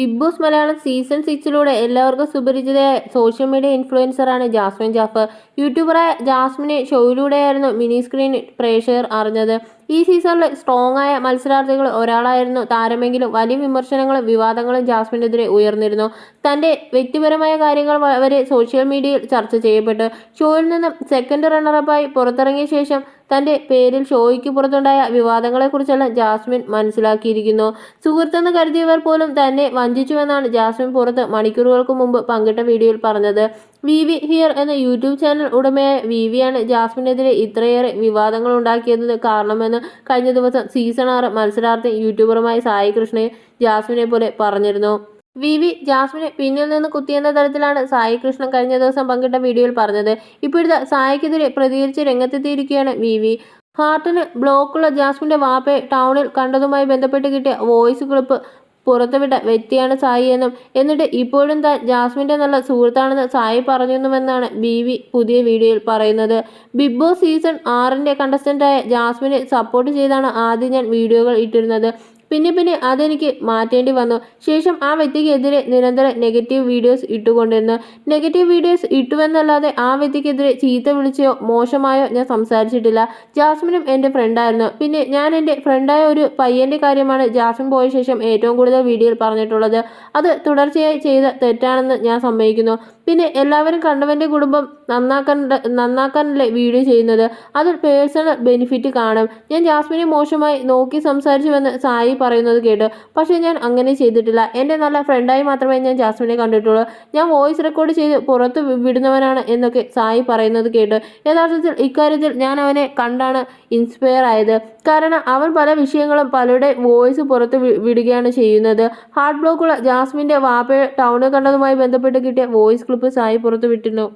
Big boss Malayalam season സിക്സിലൂടെ എല്ലാവർക്കും സുപരിചിതയായ സോഷ്യൽ മീഡിയ ഇൻഫ്ലുവൻസറാണ് ജാസ്മിൻ ജാഫർ. യൂട്യൂബറായ ജാസ്മിനെ ഷോയിലൂടെയായിരുന്നു മിനി സ്ക്രീൻ പ്രേക്ഷകർ അറിഞ്ഞത്. ഈ സീസണിലെ സ്ട്രോങ് ആയ മത്സരാർത്ഥികൾ ഒരാളായിരുന്നു താരമെങ്കിലും വലിയ വിമർശനങ്ങളും വിവാദങ്ങളും ജാസ്മിനെതിരെ ഉയർന്നിരുന്നു. തന്റെ വ്യക്തിപരമായ കാര്യങ്ങൾ വരെ സോഷ്യൽ മീഡിയയിൽ ചർച്ച ചെയ്യപ്പെട്ടു. ഷോയിൽ നിന്നും സെക്കൻഡ് റണ്ണറപ്പായി പുറത്തിറങ്ങിയ ശേഷം തന്റെ പേരിൽ ഷോയ്ക്ക് പുറത്തുണ്ടായ വിവാദങ്ങളെക്കുറിച്ചെല്ലാം ജാസ്മിൻ മനസ്സിലാക്കിയിരിക്കുന്നു. സുഹൃത്തെന്ന് കരുതിയവർ പോലും തന്നെ വഞ്ചിച്ചുവെന്നാണ് ജാസ്മിൻ പുറത്ത് മണിക്കൂറുകൾക്ക് മുമ്പ് പങ്കിട്ട വീഡിയോയിൽ പറഞ്ഞത്. വി വി ഹിയർ എന്ന യൂട്യൂബ് ചാനൽ ഉടമയായ വി വിയാണ് ജാസ്മിനെതിരെ ഇത്രയേറെ വിവാദങ്ങൾ ഉണ്ടാക്കിയതിന് കാരണമെന്ന് കഴിഞ്ഞ ദിവസം സീസൺ ആറ് മത്സരാർത്ഥി യൂട്യൂബറുമായ സായി കൃഷ്ണയെ ജാസ്മിനെ പോലെ പറഞ്ഞിരുന്നു. വി വി ജാസ്മിനെ പിന്നിൽ നിന്ന് കുത്തിയെന്ന തരത്തിലാണ് സായി കൃഷ്ണൻ കഴിഞ്ഞ ദിവസം പങ്കിട്ട വീഡിയോയിൽ പറഞ്ഞത്. ഇപ്പോഴത്തെ സായിക്കെതിരെ പ്രതികരിച്ച് രംഗത്തെത്തിയിരിക്കുകയാണ് വി വി. ഹാർട്ടിന് ബ്ലോക്കുള്ള ജാസ്മിന്റെ വാപ്പയെ ടൗണിൽ കണ്ടതുമായി ബന്ധപ്പെട്ട് കിട്ടിയ വോയിസ് ക്ലിപ്പ് പുറത്തുവിട്ട വ്യക്തിയാണ് സായി എന്നും എന്നിട്ട് ഇപ്പോഴും താൻ ജാസ്മിന്റെ നല്ല സുഹൃത്താണെന്ന് സായി പറഞ്ഞെന്നുമെന്നാണ് ബി വി പുതിയ വീഡിയോയിൽ പറയുന്നത്. ബിഗ് ബോസ് സീസൺ ആറിന്റെ കണ്ടസ്റ്റന്റായ ജാസ്മിനെ സപ്പോർട്ട് ചെയ്താണ് ആദ്യം ഞാൻ വീഡിയോകൾ ഇട്ടിരുന്നത്. പിന്നെ പിന്നെ അതെനിക്ക് മാറ്റേണ്ടി വന്നു. ശേഷം ആ വ്യക്തിക്കെതിരെ നിരന്തരം നെഗറ്റീവ് വീഡിയോസ് ഇട്ടുകൊണ്ടിരുന്നു. നെഗറ്റീവ് വീഡിയോസ് ഇട്ടുവെന്നല്ലാതെ ആ വ്യക്തിക്കെതിരെ ചീത്ത വിളിച്ചോ മോശമായോ ഞാൻ സംസാരിച്ചിട്ടില്ല. ജാസ്മിനും എന്റെ ഫ്രണ്ടായിരുന്നു പിന്നെ ഞാൻ എന്റെ ഫ്രണ്ടായ ഒരു പയ്യന്റെ കാര്യമാണ് ജാസ്മിൻ പോയ ശേഷം ഏറ്റവും കൂടുതൽ വീഡിയോയിൽ പറഞ്ഞിട്ടുള്ളത്. അത് തുടർച്ചയായി ചെയ്ത തെറ്റാണെന്ന് ഞാൻ സമ്മതിക്കുന്നു. പിന്നെ എല്ലാവരും കണ്ടവന്റെ കുടുംബം നന്നാക്കാൻ നന്നാക്കാനല്ലേ വീഡിയോ ചെയ്യുന്നത്. അതിൽ പേഴ്സണൽ ബെനിഫിറ്റ് കാണും. ഞാൻ ജാസ്മിനെ മോശമായി നോക്കി സംസാരിച്ചുവെന്ന് സായി പറയുന്നത് കേട്ടു. പക്ഷേ ഞാൻ അങ്ങനെ ചെയ്തിട്ടില്ല. എന്റെ നല്ല ഫ്രണ്ടായി മാത്രമേ ഞാൻ ജാസ്മിനെ കണ്ടിട്ടുള്ളൂ. ഞാൻ വോയിസ് റെക്കോർഡ് ചെയ്ത് പുറത്ത് വിടുന്നവനാണ് എന്നൊക്കെ സായി പറയുന്നത് കേട്ടു. യഥാർത്ഥത്തിൽ ഇക്കാര്യത്തിൽ ഞാൻ അവനെ കണ്ടാണ് ഇൻസ്പയർ ആയത്. കാരണം അവൻ പല വിഷയങ്ങളും പലരുടെ വോയിസ് പുറത്ത് വിടുകയാണ് ചെയ്യുന്നത്. ഹാർട്ട് ബ്ലോക്കുള്ള ജാസ്മിന്റെ വാപ്പ ടൗണിൽ കണ്ടതുമായി ബന്ധപ്പെട്ട് കിട്ടിയ വോയിസ് ക്ലിപ്പ് സായി പുറത്തു വിട്ടിരുന്നു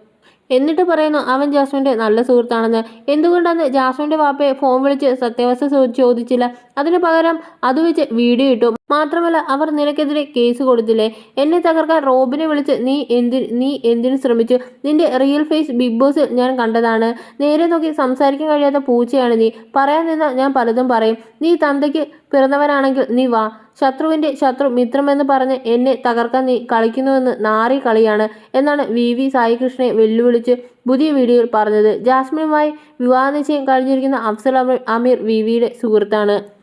എന്നിട്ട് പറയുന്നു അവൻ ജാസ്മിന്റെ നല്ല സുഹൃത്താണെന്ന്. എന്തുകൊണ്ടാണ് ജാസ്മിന്റെ വാപ്പയെ ഫോൺ വിളിച്ച് സത്യാവസ്ഥ ചോദിച്ചില്ല. അതിന് പകരം അത് വെച്ച് വീഡിയോ ഇട്ടു. മാത്രമല്ല അവർ നിനക്കെതിരെ കേസ് കൊടുത്തില്ലേ? എന്നെ തകർക്കാൻ റോബിനെ വിളിച്ച് നീ എന്തി നീ എന്തിനു ശ്രമിച്ചു? നിന്റെ റിയൽ ഫേസ് ബിഗ് ബോസിൽ ഞാൻ കണ്ടതാണ്. നേരെ നോക്കി സംസാരിക്കാൻ കഴിയാത്ത പൂച്ചയാണ് നീ. പറയാൻ നിന്നാൽ ഞാൻ പലതും പറയും. നീ തന്തയ്ക്ക് പിറന്നവനാണെങ്കിൽ നീ വാ. ശത്രുവിന്റെ ശത്രു മിത്രമെന്ന് പറഞ്ഞ് എന്നെ തകർക്കാൻ നീ കളിക്കുന്നുവെന്ന് നാറി കളിയാണ് എന്നാണ് വി. വി. സായികൃഷ്ണനെ വെല്ലുവിളിച്ച് പുതിയ വീഡിയോയിൽ പറഞ്ഞത്. ജാസ്മിനുമായി വിവാഹ നിശ്ചയം കഴിഞ്ഞിരിക്കുന്ന അഫ്സൽ അമീർ വി. വിയുടെ സുഹൃത്താണ്.